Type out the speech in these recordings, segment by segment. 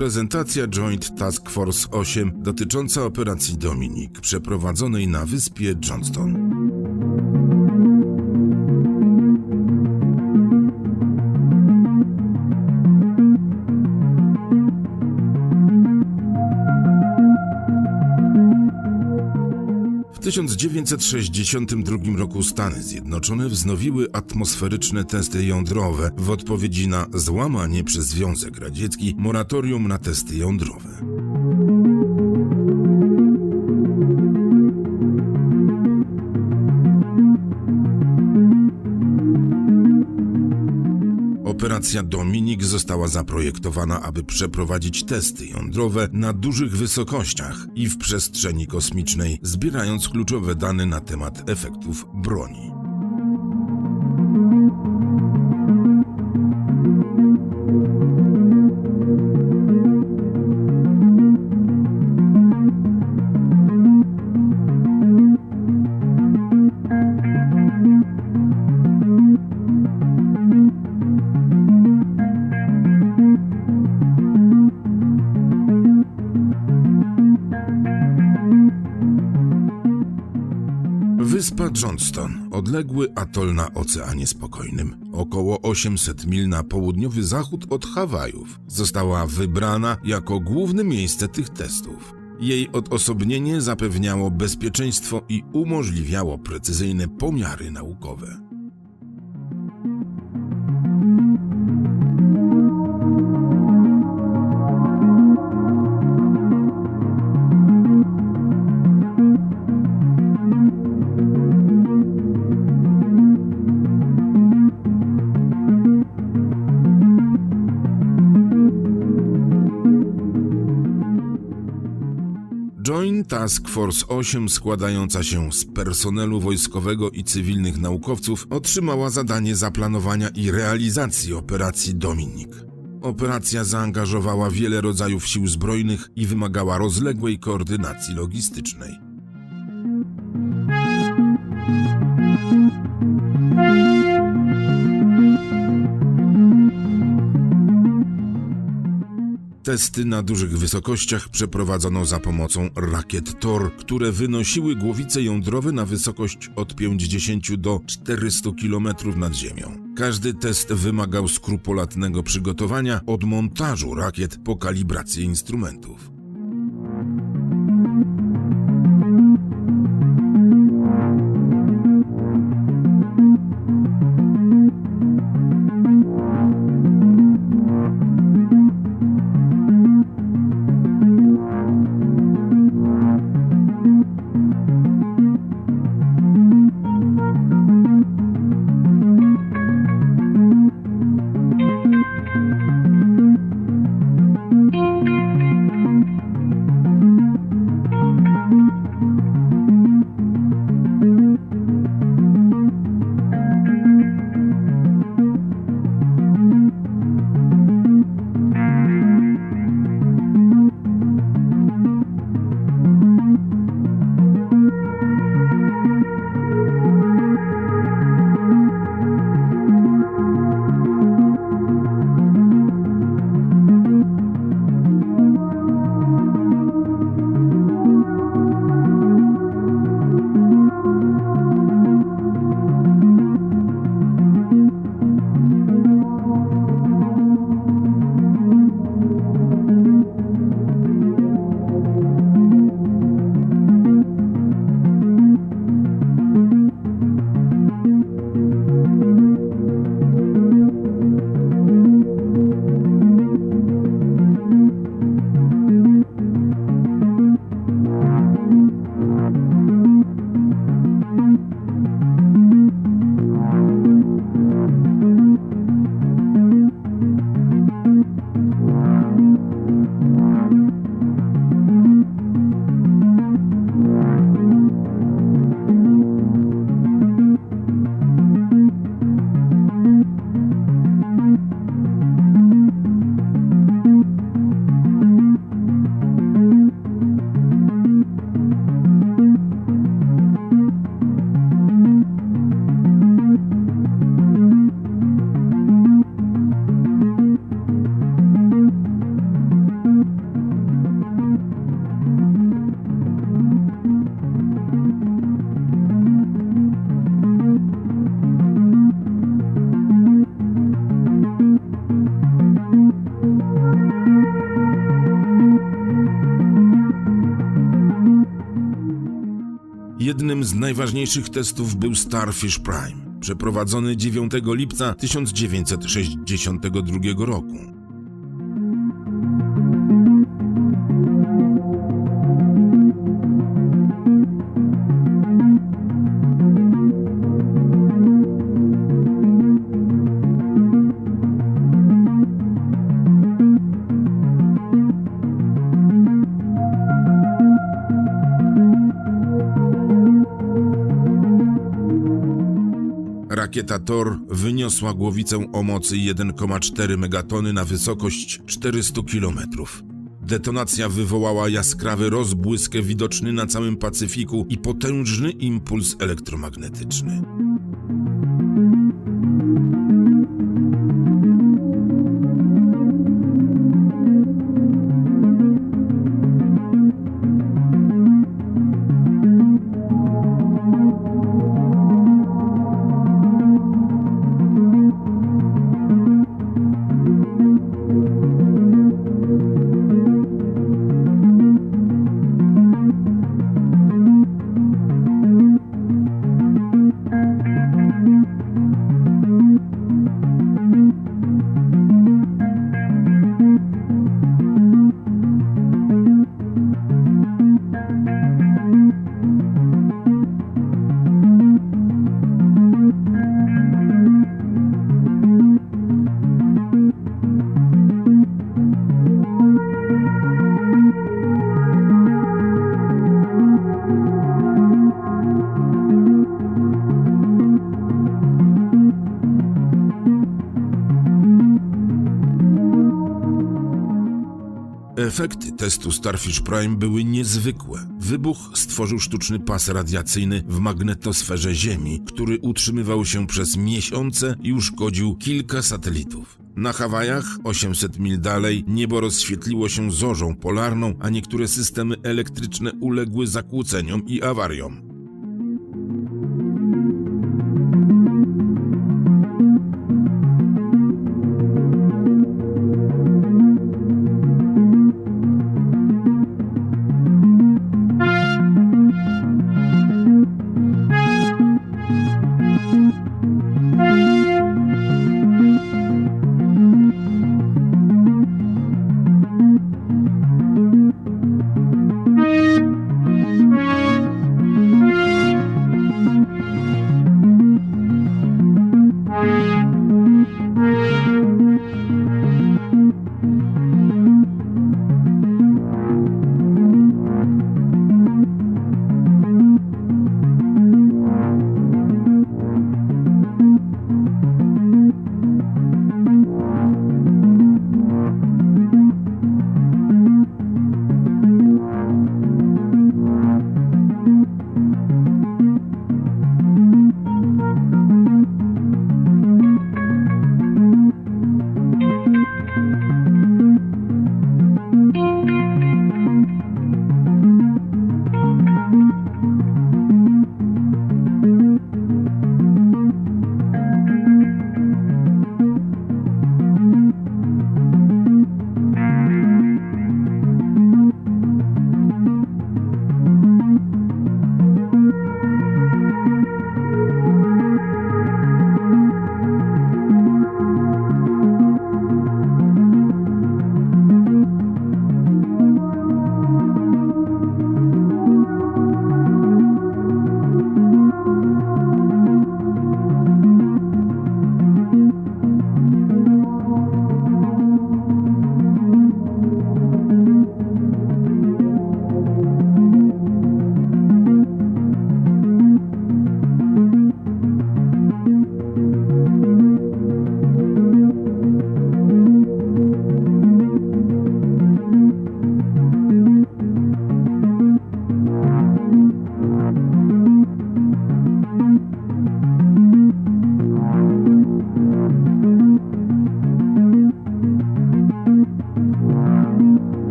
Prezentacja Joint Task Force 8 dotycząca operacji Dominik przeprowadzonej na wyspie Johnston. 1962 roku Stany Zjednoczone wznowiły atmosferyczne testy jądrowe w odpowiedzi na złamanie przez Związek Radziecki moratorium na testy jądrowe. Operacja Dominik została zaprojektowana, aby przeprowadzić testy jądrowe na dużych wysokościach i w przestrzeni kosmicznej, zbierając kluczowe dane na temat efektów broni. Wyspa Johnston, odległy atol na Oceanie Spokojnym, około 800 mil na południowy zachód od Hawajów, została wybrana jako główne miejsce tych testów. Jej odosobnienie zapewniało bezpieczeństwo i umożliwiało precyzyjne pomiary naukowe. Task Force 8, składająca się z personelu wojskowego i cywilnych naukowców, otrzymała zadanie zaplanowania i realizacji operacji Dominik. Operacja zaangażowała wiele rodzajów sił zbrojnych i wymagała rozległej koordynacji logistycznej. Testy na dużych wysokościach przeprowadzono za pomocą rakiet Thor, które wynosiły głowice jądrowe na wysokość od 50 do 400 km nad ziemią. Każdy test wymagał skrupulatnego przygotowania od montażu rakiet po kalibrację instrumentów. Jednym z najważniejszych testów był Starfish Prime, przeprowadzony 9 lipca 1962 roku. Rakieta Thor wyniosła głowicę o mocy 1,4 megatony na wysokość 400 km. Detonacja wywołała jaskrawy rozbłysk widoczny na całym Pacyfiku i potężny impuls elektromagnetyczny. Efekty testu Starfish Prime były niezwykłe. Wybuch stworzył sztuczny pas radiacyjny w magnetosferze Ziemi, który utrzymywał się przez miesiące i uszkodził kilka satelitów. Na Hawajach, 800 mil dalej, niebo rozświetliło się zorzą polarną, a niektóre systemy elektryczne uległy zakłóceniom i awariom.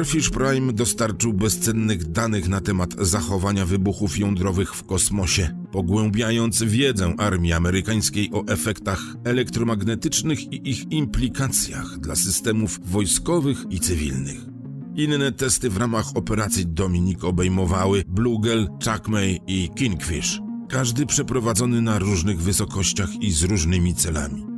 Starfish Prime dostarczył bezcennych danych na temat zachowania wybuchów jądrowych w kosmosie, pogłębiając wiedzę armii amerykańskiej o efektach elektromagnetycznych i ich implikacjach dla systemów wojskowych i cywilnych. Inne testy w ramach operacji Dominik obejmowały Bluegel, Chuckmay i Kingfish, każdy przeprowadzony na różnych wysokościach i z różnymi celami.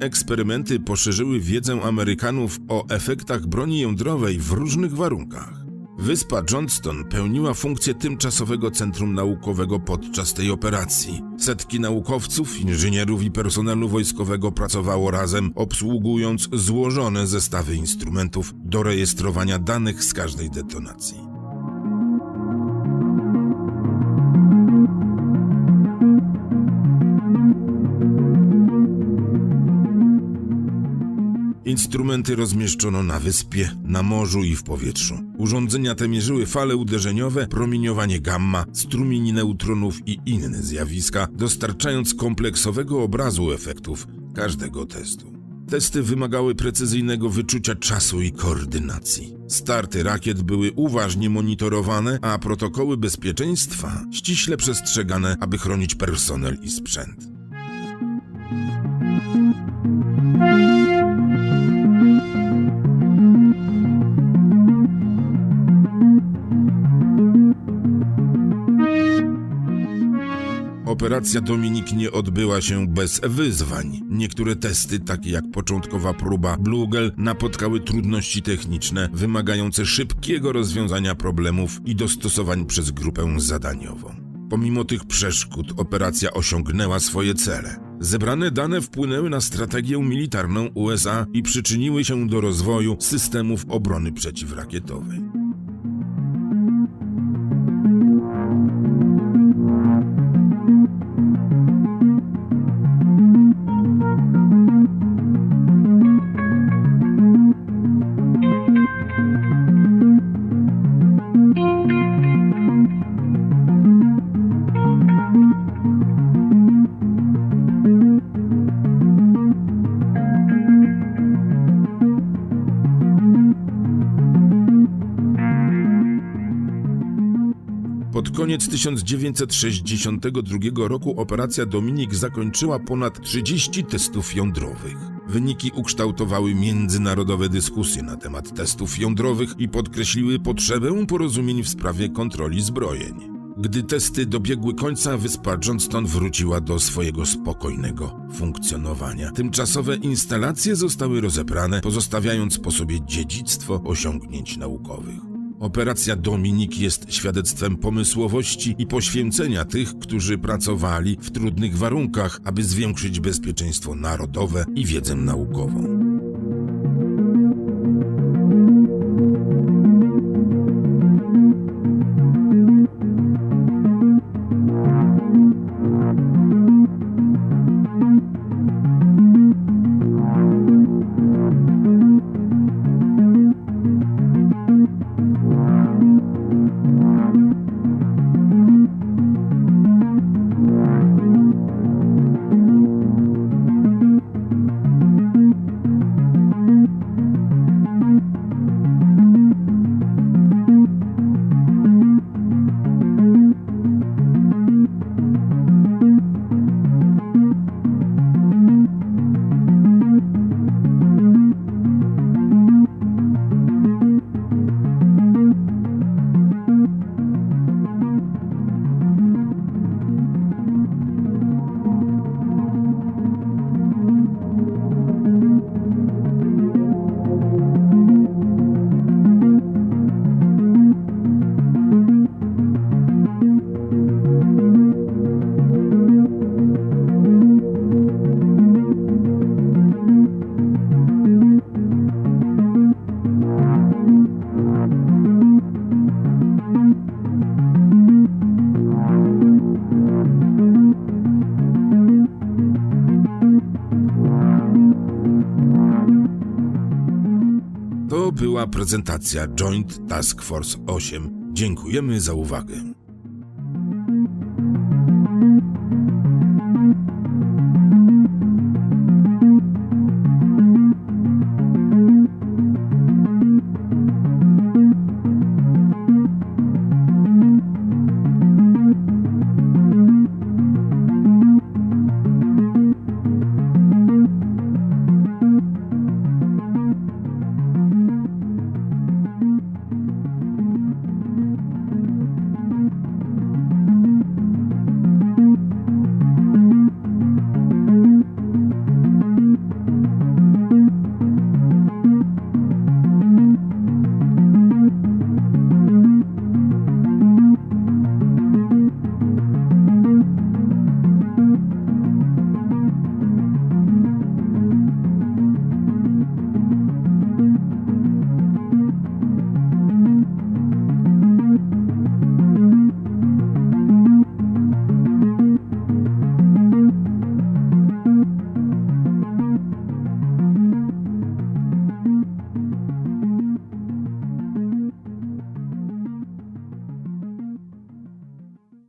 Eksperymenty poszerzyły wiedzę Amerykanów o efektach broni jądrowej w różnych warunkach. Wyspa Johnston pełniła funkcję tymczasowego centrum naukowego podczas tej operacji. Setki naukowców, inżynierów i personelu wojskowego pracowało razem, obsługując złożone zestawy instrumentów do rejestrowania danych z każdej detonacji. Instrumenty rozmieszczono na wyspie, na morzu i w powietrzu. Urządzenia te mierzyły fale uderzeniowe, promieniowanie gamma, strumień neutronów i inne zjawiska, dostarczając kompleksowego obrazu efektów każdego testu. Testy wymagały precyzyjnego wyczucia czasu i koordynacji. Starty rakiet były uważnie monitorowane, a protokoły bezpieczeństwa ściśle przestrzegane, aby chronić personel i sprzęt. Operacja Dominik nie odbyła się bez wyzwań. Niektóre testy, takie jak początkowa próba Blugel, napotkały trudności techniczne wymagające szybkiego rozwiązania problemów i dostosowań przez grupę zadaniową. Pomimo tych przeszkód operacja osiągnęła swoje cele. Zebrane dane wpłynęły na strategię militarną USA i przyczyniły się do rozwoju systemów obrony przeciwrakietowej. 1962 roku operacja Dominik zakończyła ponad 30 testów jądrowych. Wyniki ukształtowały międzynarodowe dyskusje na temat testów jądrowych i podkreśliły potrzebę porozumień w sprawie kontroli zbrojeń. Gdy testy dobiegły końca, wyspa Johnston wróciła do swojego spokojnego funkcjonowania. Tymczasowe instalacje zostały rozebrane, pozostawiając po sobie dziedzictwo osiągnięć naukowych. Operacja Dominik jest świadectwem pomysłowości i poświęcenia tych, którzy pracowali w trudnych warunkach, aby zwiększyć bezpieczeństwo narodowe i wiedzę naukową. Prezentacja Joint Task Force 8. Dziękujemy za uwagę.